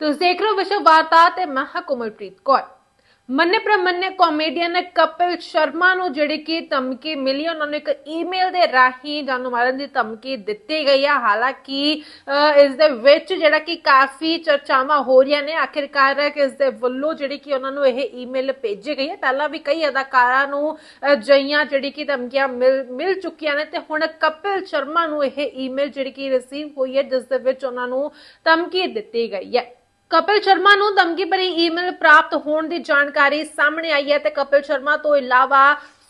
ਤੁਸੀਂ ਦੇਖ ਰਹੇ ਹੋ ਵਿਸ਼ਵ ਵਾਰਤਾ ਤੇ ਮੈਂ ਹਾਂ ਕੋਮਲਪ੍ਰੀਤ ਕੌਰ। ਮੰਨੇ ਪ੍ਰਮੰਨੇ ਕਾਮੇਡੀਅਨ ਕਪਿਲ ਸ਼ਰਮਾ ਨੂੰ ਜਿਹੜੀ ਕਿ ਧਮਕੀ ਮਿਲੀ, ਉਹਨਾਂ ਨੂੰ ਇੱਕ ਈਮੇਲ ਦੇ ਰਾਹੀਂ ਜਾਨੂ ਮਾਰਨ ਦੀ ਧਮਕੀ ਦਿੱਤੀ ਗਈ ਹੈ ਹਾਲਾਂਕਿ ਇਸ ਦੇ ਵਿੱਚ ਜਿਹੜਾ ਕਿ ਕਾਫੀ ਚਰਚਾਵਾਂ ਹੋ ਰਹੀਆਂ ਨੇ। ਆਖਿਰਕਾਰ ਕਿ ਇਸ ਦੇ ਵੱਲੋਂ ਜਿਹੜੀ ਕਿ ਉਹਨਾਂ ਨੂੰ ਇਹ ਈਮੇਲ ਭੇਜੀ ਗਈ ਹੈ। ਪਹਿਲਾਂ ਵੀ ਕਈ ਅਦਾਕਾਰਾਂ ਨੂੰ ਜਈਆਂ ਜਿਹੜੀ ਕਿ ਧਮਕੀਆਂ ਮਿਲ ਮਿਲ ਚੁੱਕੀਆਂ ਨੇ ਤੇ ਹੁਣ ਕਪਿਲ ਸ਼ਰਮਾ ਨੂੰ ਇਹ ਈਮੇਲ ਜਿਹੜੀ ਕਿ ਰਿਸੀਵ ਹੋਈ ਹੈ, ਜਿਸ ਦੇ ਵਿੱਚ ਉਹਨਾਂ ਨੂੰ ਧਮਕੀ ਦਿੱਤੀ ਗਈ ਹੈ। ਕਪਿਲ ਸ਼ਰਮਾ ਨੂੰ ਧਮਕੀ ਭਰੀ ਈਮੇਲ ਪ੍ਰਾਪਤ ਹੋਣ ਦੀ ਜਾਣਕਾਰੀ ਸਾਹਮਣੇ ਆਈ ਹੈ ਤੇ ਕਪਿਲ ਸ਼ਰਮਾ ਤੋਂ ਇਲਾਵਾ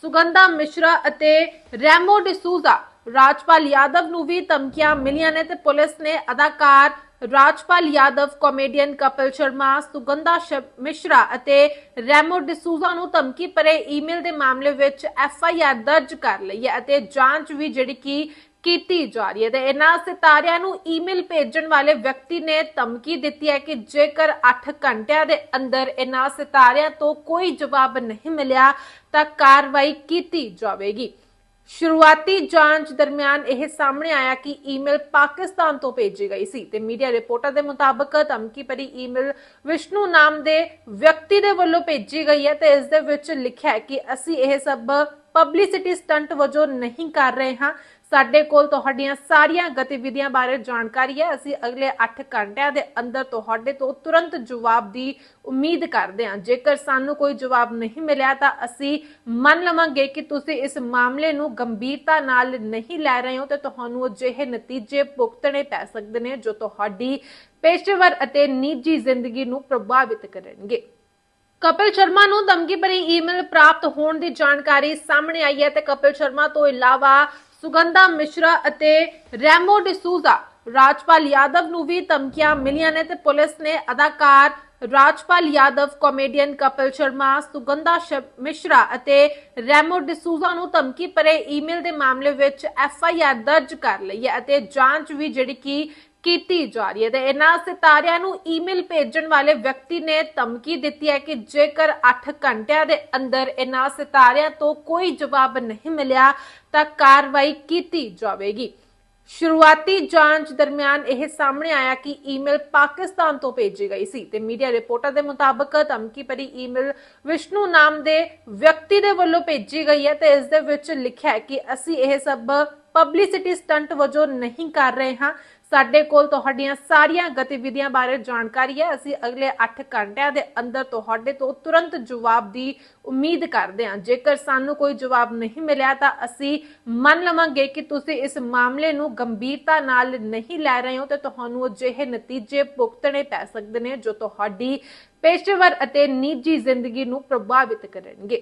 ਸੁਗੰਧਾ ਮਿਸ਼ਰਾ ਅਤੇ ਰੈਮੋ ਡਿਸੂਜ਼ਾ ਰਾਜਪਾਲ ਯਾਦਵ ਨੂੰ ਵੀ ਧਮਕੀਆਂ ਮਿਲੀਆਂ ਨੇ ਤੇ ਪੁਲਿਸ ਨੇ ਅਦਾਕਾਰ ਰਾਜਪਾਲ ਯਾਦਵ ਕਾਮੇਡੀਅਨ ਕਪਿਲ ਸ਼ਰਮਾ, ਸੁਗੰਧਾ ਸ਼- ਮਿਸ਼ਰਾ ਅਤੇ ਰੈਮੋ ਡਿਸੂਜ਼ਾ ਨੂੰ ਧਮਕੀ ਭਰੇ ਈਮੇਲ ਦੇ ਮਾਮਲੇ ਵਿੱਚ ਐਫ ਆਈ ਆਰ ਦਰਜ ਕਰ ਲਈ ਹੈ ਅਤੇ ਜਾਂਚ ਵੀ ਜਿਹੜੀ ਕਿ ਕੀਤੀ ਜਾ ਰਹੀ ਹੈ ਤੇ ਇਹਨਾਂ ਸਿਤਾਰਿਆਂ ਨੂੰ ਈਮੇਲ ਭੇਜਣ ਵਾਲੇ ਵਿਅਕਤੀ ਨੇ ਧਮਕੀ ਦਿੱਤੀ ਹੈ ਕਿ ਜੇਕਰ 8 ਘੰਟਿਆਂ ਦੇ ਅੰਦਰ ਇਹਨਾਂ ਸਿਤਾਰਿਆਂ ਤੋਂ ਕੋਈ ਜਵਾਬ ਨਹੀਂ ਮਿਲਿਆ, ਤਾਂ ਕਾਰਵਾਈ ਕੀਤੀ ਜਾਵੇਗੀ। ਸ਼ੁਰੂਆਤੀ ਜਾਂਚ ਦਰਮਿਆਨ ਇਹ ਸਾਹਮਣੇ ਆਇਆ ਕਿ ਈਮੇਲ ਪਾਕਿਸਤਾਨ ਤੋਂ ਭੇਜੀ ਗਈ ਸੀ ਤੇ ਮੀਡੀਆ ਰਿਪੋਰਟਾਂ ਦੇ ਮੁਤਾਬਕ ਧਮਕੀ ਭਰੀ ਈਮੇਲ ਵਿਸ਼ਨੂੰ ਨਾਮ ਦੇ ਵਿਅਕਤੀ ਦੇ ਵੱਲੋਂ ਭੇਜੀ ਗਈ ਹੈ ਤੇ ਇਸ ਦੇ ਵਿੱਚ ਲਿਖਿਆ ਹੈ ਕਿ ਅਸੀਂ ਇਹ ਸਭ ਪਬਲਿਸਿਟੀ ਸਟੰਟ ਵਜੋਂ ਨਹੀਂ ਕਰ ਰਹੇ ਹਾਂ। ਸਾਡੇ ਕੋਲ ਤੁਹਾਡੀਆਂ ਸਾਰੀਆਂ ਗਤੀਵਿਧੀਆਂ ਬਾਰੇ ਜਾਣਕਾਰੀ ਹੈ। ਅਸੀਂ ਅਗਲੇ 8 ਘੰਟਿਆਂ ਦੇ ਅੰਦਰ ਤੁਹਾਡੇ ਤੋਂ ਤੁਰੰਤ ਜਵਾਬ ਦੀ ਉਮੀਦ ਕਰਦੇ ਹਾਂ। ਜੇਕਰ ਸਾਨੂੰ ਕੋਈ ਜਵਾਬ ਨਹੀਂ ਮਿਲਿਆ ਤਾਂ ਅਸੀਂ ਮੰਨ ਲਵਾਂਗੇ ਕਿ ਤੁਸੀਂ ਇਸ ਮਾਮਲੇ ਨੂੰ ਗੰਭੀਰਤਾ ਨਾਲ ਨਹੀਂ ਲੈ ਰਹੇ ਹੋ ਤੇ ਤੁਹਾਨੂੰ ਅਜਿਹੇ ਨਤੀਜੇ ਭੁਗਤਣੇ ਪੈ ਸਕਦੇ ਨੇ ਜੋ ਤੁਹਾਡੀ ਪੇਸ਼ੇਵਰ ਅਤੇ ਨਿੱਜੀ ਜ਼ਿੰਦਗੀ ਨੂੰ ਪ੍ਰਭਾਵਿਤ ਕਰਨਗੇ। ਕਪਿਲ ਸ਼ਰਮਾ ਨੂੰ ਧਮਕੀ ਭਰੀ ਈਮੇਲ ਪ੍ਰਾਪਤ ਹੋਣ ਦੀ ਜਾਣਕਾਰੀ ਸਾਹਮਣੇ ਆਈ ਹੈ ਤੇ ਕਪਿਲ ਸ਼ਰਮਾ ਤੋਂ ਇਲਾਵਾ ਸੁਗੰਧਾ ਮਿਸ਼ਰਾ ਅਤੇ ਰੈਮੋ ਡਿਸੂਜ਼ਾ ਰਾਜਪਾਲ ਯਾਦਵ ਨੂੰ ਵੀ ਧਮਕੀਆਂ ਮਿਲੀਆਂ ਨੇ ਤੇ ਪੁਲਿਸ ਨੇ ਅਦਾਕਾਰ ਰਾਜਪਾਲ ਯਾਦਵ ਕਾਮੇਡੀਅਨ ਕਪਿਲ ਸ਼ਰਮਾ, ਸੁਗੰਧਾ ਸ਼- ਮਿਸ਼ਰਾ ਅਤੇ ਰੈਮੋ ਡਿਸੂਜ਼ਾ ਨੂੰ ਧਮਕੀ ਭਰੇ ਈਮੇਲ ਦੇ ਮਾਮਲੇ ਵਿੱਚ ਐਫ ਆਈ ਆਰ ਦਰਜ ਕਰ ਲਈ ਹੈ ਅਤੇ ਜਾਂਚ ਵੀ ਜਿਹੜੀ ਕਿ ਕੀਤੀ ਜਾ ਰਹੀ ਹੈ ਤੇ ਇਹਨਾਂ ਸਿਤਾਰਿਆਂ ਨੂੰ ਈਮੇਲ ਭੇਜਣ ਵਾਲੇ ਵਿਅਕਤੀ ਨੇ ਧਮਕੀ ਦਿੱਤੀ ਹੈ ਕਿ ਜੇਕਰ 8 ਘੰਟਿਆਂ ਦੇ ਅੰਦਰ ਇਹਨਾਂ ਸਿਤਾਰਿਆਂ ਤੋਂ ਕੋਈ ਜਵਾਬ ਨਹੀਂ ਮਿਲਿਆ, ਤਾਂ ਕਾਰਵਾਈ ਕੀਤੀ ਜਾਵੇਗੀ। ਸ਼ੁਰੂਆਤੀ ਜਾਂਚ ਦਰਮਿਆਨ ਇਹ ਸਾਹਮਣੇ ਆਇਆ ਕਿ ਈਮੇਲ ਪਾਕਿਸਤਾਨ ਤੋਂ ਭੇਜੀ ਗਈ ਸੀ ਤੇ ਮੀਡੀਆ ਰਿਪੋਰਟਾਂ ਦੇ ਮੁਤਾਬਕ ਧਮਕੀ ਭਰੀ ਈਮੇਲ ਵਿਸ਼ਨੂੰ ਨਾਮ ਦੇ ਵਿਅਕਤੀ ਦੇ ਵੱਲੋਂ ਭੇਜੀ ਗਈ ਹੈ ਤੇ ਇਸ ਦੇ ਵਿੱਚ ਲਿਖਿਆ ਹੈ ਕਿ ਅਸੀਂ ਇਹ ਸਭ ਪਬਲਿਸਿਟੀ ਸਟੰਟ ਵਜੋਂ ਨਹੀਂ ਕਰ ਰਹੇ ਹਾਂ। ਸਾਡੇ ਕੋਲ ਤੁਹਾਡੀਆਂ ਸਾਰੀਆਂ ਗਤੀਵਿਧੀਆਂ ਬਾਰੇ ਜਾਣਕਾਰੀ ਹੈ। ਅਸੀਂ ਅਗਲੇ 8 ਘੰਟਿਆਂ ਦੇ ਅੰਦਰ ਤੁਹਾਡੇ ਤੋਂ ਤੁਰੰਤ ਜਵਾਬ ਦੀ ਉਮੀਦ ਕਰਦੇ ਹਾਂ। ਜੇਕਰ ਸਾਨੂੰ ਕੋਈ ਜਵਾਬ ਨਹੀਂ ਮਿਲਿਆ ਤਾਂ ਅਸੀਂ ਮੰਨ ਲਵਾਂਗੇ ਕਿ ਤੁਸੀਂ ਇਸ ਮਾਮਲੇ ਨੂੰ ਗੰਭੀਰਤਾ ਨਾਲ ਨਹੀਂ ਲੈ ਰਹੇ ਹੋ ਤੇ ਤੁਹਾਨੂੰ ਅਜਿਹੇ ਨਤੀਜੇ ਭੁਗਤਣੇ ਪੈ ਸਕਦੇ ਨੇ ਜੋ ਤੁਹਾਡੀ ਪੇਸ਼ੇਵਰ ਅਤੇ ਨਿੱਜੀ ਜ਼ਿੰਦਗੀ ਨੂੰ ਪ੍ਰਭਾਵਿਤ ਕਰਨਗੇ।